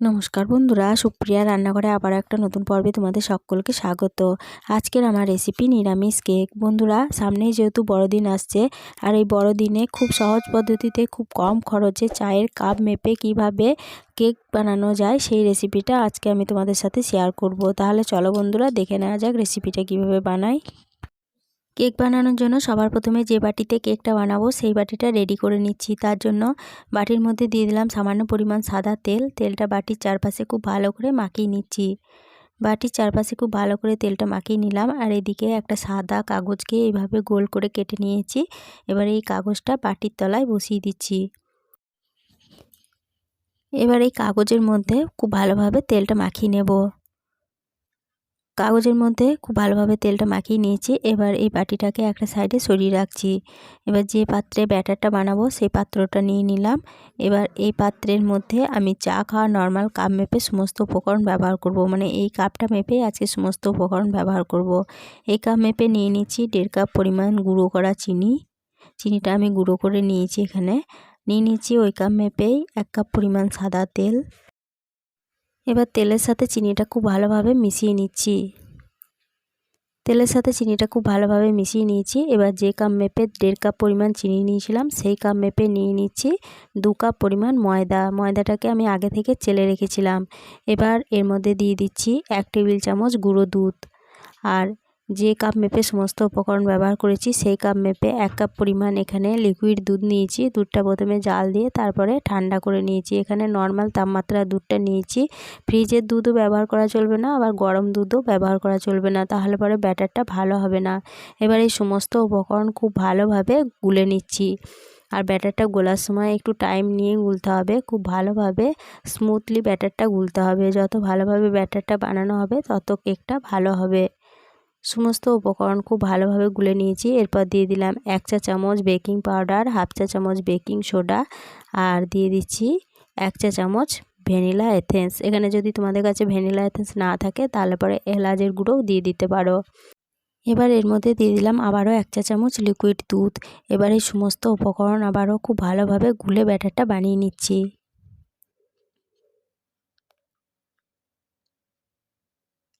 নমস্কার বন্ধুরা, সুপ্রিয়া রান্নাঘরে আবার একটা নতুন পর্বে তোমাদের সকলকে স্বাগত। আজকের আমার রেসিপি নিরামিষ কেক বন্ধুরা, সামনেই যেহেতু বড়দিন আসছে, আর এই বড়দিনে খুব সহজ পদ্ধতিতে খুব কম খরচে চায়ের কাপ মেপে কীভাবে কেক বানানো যায়, সেই রেসিপিটা আজকে আমি তোমাদের সাথে শেয়ার করব। তাহলে চলো বন্ধুরা, দেখে নেওয়া যাক রেসিপিটা কীভাবে বানাই। কেক বানানোর জন্য সবার প্রথমে যে বাটিতে কেকটা বানাবো, সেই বাটিটা রেডি করে নিচ্ছি। তার জন্য বাটির মধ্যে দিয়ে দিলাম সামান্য পরিমাণ সাদা তেল। তেলটা বাটির চারপাশে খুব ভালো করে মাখিয়ে নিচ্ছি। বাটির চারপাশে খুব ভালো করে তেলটা মাখিয়ে নিলাম। আর এদিকে একটা সাদা কাগজকে এইভাবে গোল করে কেটে নিয়েছি। এবার এই কাগজটা বাটির তলায় বসিয়ে দিচ্ছি। এবার এই কাগজের মধ্যে খুব ভালোভাবে তেলটা মাখিয়ে নেব। কাগজের মধ্যে খুব ভালোভাবে তেলটা মাখিয়ে নিয়েছি। এবার এই বাটিটাকে একটা সাইডে সরিয়ে রাখছি। এবার যে পাত্রে ব্যাটারটা বানাবো, সেই পাত্রটা নিয়ে নিলাম। এবার এই পাত্রের মধ্যে আমি চা খাওয়া নর্মাল কাপ মেপে সমস্ত উপকরণ ব্যবহার করব। মানে এই কাপটা মেপে আজকে সমস্ত উপকরণ ব্যবহার করব। এই কাপ মেপে নিয়ে নিচ্ছি দেড় কাপ পরিমাণ গুঁড়ো করা চিনি। চিনিটা আমি গুঁড়ো করে নিয়েছি এখানে। নিয়ে নিচ্ছি ওই কাপ মেপেই এক কাপ পরিমাণ সাদা তেল। এবার তেলের সাথে চিনিটা খুব ভালোভাবে মিশিয়ে নিচ্ছি। তেলের সাথে চিনিটা খুব ভালোভাবে মিশিয়ে নিয়েছি। এবার যে কাপ মেপে দেড় কাপ পরিমাণ চিনি নিয়েছিলাম, সেই কাপ মেপে নিয়ে নিচ্ছি দু কাপ পরিমাণ ময়দা। ময়দাটাকে আমি আগে থেকে চেলে রেখেছিলাম। এবার এর মধ্যে দিয়ে দিচ্ছি এক টেবিল চামচ গুঁড়ো দুধ। আর যে কাপ মেপে সমস্ত উপকরণ ব্যবহার করেছি, সেই কাপ মেপে এক কাপ পরিমাণ এখানে লিকুইড দুধ নিয়েছি। দুধটা প্রথমে জাল দিয়ে তারপরে ঠান্ডা করে নিয়েছি। এখানে নর্মাল তাপমাত্রা দুধটা নিয়েছি। ফ্রিজের দুধও ব্যবহার করা চলবে না, আবার গরম দুধও ব্যবহার করা চলবে না, তাহলে পরে ব্যাটারটা ভালো হবে না। এবার এই সমস্ত উপকরণ খুব ভালোভাবে গুলে নিচ্ছি। আর ব্যাটারটা গোলার সময় একটু টাইম নিয়ে গুলতে হবে। খুব ভালোভাবে স্মুথলি ব্যাটারটা গুলতে হবে। যত ভালোভাবে ব্যাটারটা বানানো হবে, তত কেকটা ভালো হবে। সমস্ত উপকরণ খুব ভালোভাবে গুলে নিয়েছি। এরপর দিয়ে দিলাম এক চা চামচ বেকিং পাউডার, হাফ চা চামচ বেকিং সোডা আর দিয়ে দিচ্ছি এক চা চামচ ভ্যানিলা এথেন্স। এখানে যদি তোমাদের কাছে ভ্যানিলা এথেন্স না থাকে তাহলে পরে এলাচের গুঁড়োও দিয়ে দিতে পারো। এবার এর মধ্যে দিয়ে দিলাম আবারও এক চা চামচ লিকুইড দুধ। এবার এই সমস্ত উপকরণ আবারও খুব ভালোভাবে গুলে ব্যাটারটা বানিয়ে নিচ্ছি।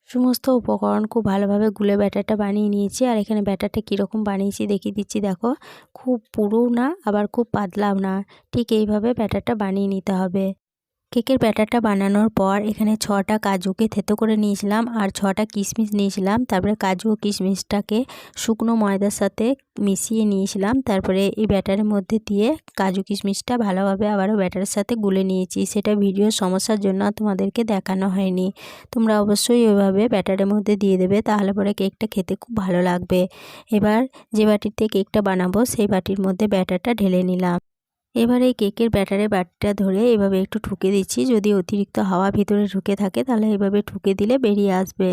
সমস্ত উপকরণ খুব ভালোভাবে গুলে ব্যাটারটা বানিয়ে নিয়েছি। আর এখানে ব্যাটারটা কীরকম বানিয়েছি দেখিয়ে দিচ্ছি। দেখো, খুব পুরো না, আবার খুব পাতলাও না। ঠিক এইভাবে ব্যাটারটা বানিয়ে নিতে হবে। কেকের ব্যাটারটা বানানোর পর এখানে ছটা কাজুকে থেতো করে নিয়েছিলাম আর ছটা কিশমিশ নিয়েছিলাম। তারপরে কাজু ও কিশমিশটাকে শুকনো ময়দার সাথে মিশিয়ে নিয়েছিলাম। তারপরে এই ব্যাটারের মধ্যে দিয়ে কাজু কিশমিশটা ভালোভাবে আবারও ব্যাটারের সাথে গুলে নিয়েছি। সেটা ভিডিওর সমস্যার জন্য তোমাদেরকে দেখানো হয়নি। তোমরা অবশ্যই ওইভাবে ব্যাটারের মধ্যে দিয়ে দেবে, তাহলে পরে কেকটা খেতে খুব ভালো লাগবে। এবার যে বাটিতে কেকটা বানাবো, সেই বাটির মধ্যে ব্যাটারটা ঢেলে নিলাম। এবার এই কেকের ব্যাটারে বাটিটা ধরে এভাবে একটু ঠুকে দিচ্ছি। যদি অতিরিক্ত হাওয়া ভিতরে ঢুকে থাকে, তাহলে এভাবে ঠুকে দিলে বেরিয়ে আসবে।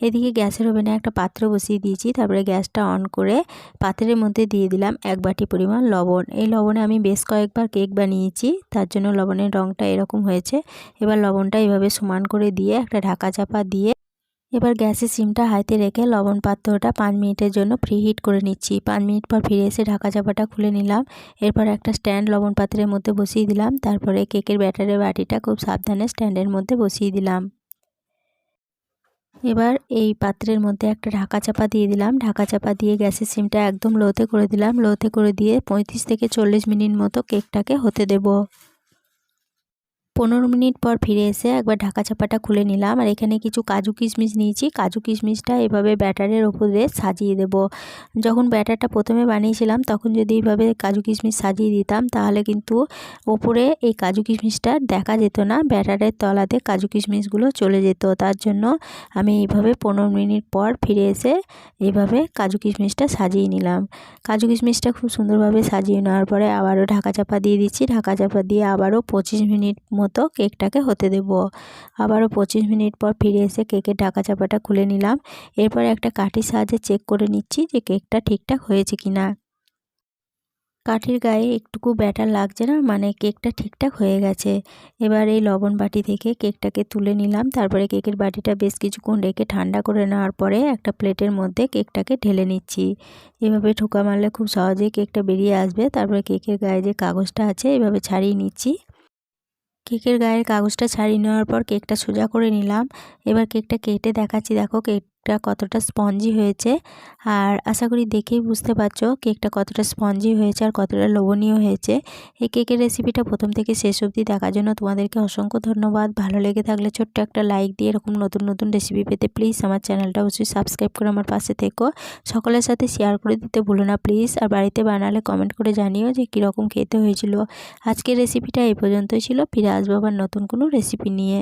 এদিকে গ্যাসের ওভেনে একটা পাত্র বসিয়ে দিয়েছি। তারপরে গ্যাসটা অন করে পাত্রের মধ্যে দিয়ে দিলাম এক বাটি পরিমাণ লবণ। এই লবণে আমি বেশ কয়েকবার কেক বানিয়েছি। তার জন্য লবণের রঙটা এরকম হয়েছে। এবার লবণটা এভাবে সমান করে দিয়ে একটা ঢাকা চাপা দিয়ে এবার গ্যাসের সিমটা হাইতে রেখে লবণ পাত্রটা পাঁচ মিনিটের জন্য ফ্রি হিট করে নিচ্ছি। পাঁচ মিনিট পর ফিরে এসে ঢাকা চাপাটা খুলে নিলাম। এরপর একটা স্ট্যান্ড লবণ পাত্রের মধ্যে বসিয়ে দিলাম। তারপরে কেকের ব্যাটারের বাটিটা খুব সাবধানে স্ট্যান্ডের মধ্যে বসিয়ে দিলাম। এবার এই পাত্রের মধ্যে একটা ঢাকা চাপা দিয়ে দিলাম। ঢাকা চাপা দিয়ে গ্যাসের সিমটা একদম লোতে করে দিলাম। লোতে করে দিয়ে পঁয়ত্রিশ থেকে চল্লিশ মিনিট মতো কেকটাকে হতে দেবো। পনেরো মিনিট পর ফিরে এসে একবার ঢাকা চাপাটা খুলে নিলাম। আর এখানে কিছু কাজু কিশমিশ নিয়েছি। কাজু কিশমিশটা এভাবে ব্যাটারের ওপরে সাজিয়ে দেব। যখন ব্যাটারটা প্রথমে বানিয়েছিলাম, তখন যদি এইভাবে কাজু কিশমিশ সাজিয়ে দিতাম, তাহলে কিন্তু ওপরে এই কাজু কিশমিশটা দেখা যেত না। ব্যাটারের তলাতে কাজু কিশমিশগুলো চলে যেত। তার জন্য আমি এইভাবে পনেরো মিনিট পর ফিরে এসে এইভাবে কাজু কিশমিশটা সাজিয়ে নিলাম। কাজু কিশমিশটা খুব সুন্দরভাবে সাজিয়ে নেওয়ার পরে আবারও ঢাকা চাপা দিয়ে দিচ্ছি। ঢাকা চাপা দিয়ে আবারও পঁচিশ মিনিট মতো কেকটাকে হতে দেব। আবারও পঁচিশ মিনিট পর ফিরে এসে কেকের ঢাকা চাপাটা খুলে নিলাম। এরপর একটা কাঠির সাহায্যে চেক করে নিচ্ছি যে কেকটা ঠিকঠাক হয়েছে কি না কাঠির গায়ে একটুকু ব্যাটার লাগছে না মানে কেকটা ঠিকঠাক হয়ে গেছে। এবার এই লবণ বাটি থেকে কেকটাকে তুলে নিলাম। তারপরে কেকের বাটিটা বেশ কিছুক্ষণ রেখে ঠান্ডা করে নেওয়ার পরে একটা প্লেটের মধ্যে কেকটাকে ঢেলে নিচ্ছি। এভাবে ঠোকা মারলে খুব সহজেই কেকটা বেরিয়ে আসবে। তারপরে কেকের গায়ে যে কাগজটা আছে, এভাবে ছাড়িয়ে নিচ্ছি। কেকের গায়ের কাগজটা ছাড়িয়ে নেওয়ার পর কেকটা সোজা করে নিলাম। এবার কেকটা কেটে দেখাচ্ছি। দেখো কেকটা কতটা স্পঞ্জি হয়েছে। আর আশা করি দেখেই বুঝতে পারছ কেকটা কতটা স্পঞ্জি হয়েছে আর কতটা লোভনীয় হয়েছে। এই কেকের রেসিপিটা প্রথম থেকে শেষ অবধি দেখার জন্য তোমাদেরকে অসংখ্য ধন্যবাদ। ভালো লেগে থাকলে ছোট্ট একটা লাইক দিয়ে এরকম নতুন নতুন রেসিপি পেতে প্লিজ আমার চ্যানেলটা অবশ্যই সাবস্ক্রাইব করে আমার পাশে থেকো। সকলের সাথে শেয়ার করে দিতে ভুলো না প্লিজ আর বাড়িতে বানালে কমেন্ট করে জানিও যে কীরকম খেতে হয়েছিল। আজকের রেসিপিটা এই পর্যন্তই ছিল। ফিরে আসব আবার নতুন কোনো রেসিপি নিয়ে।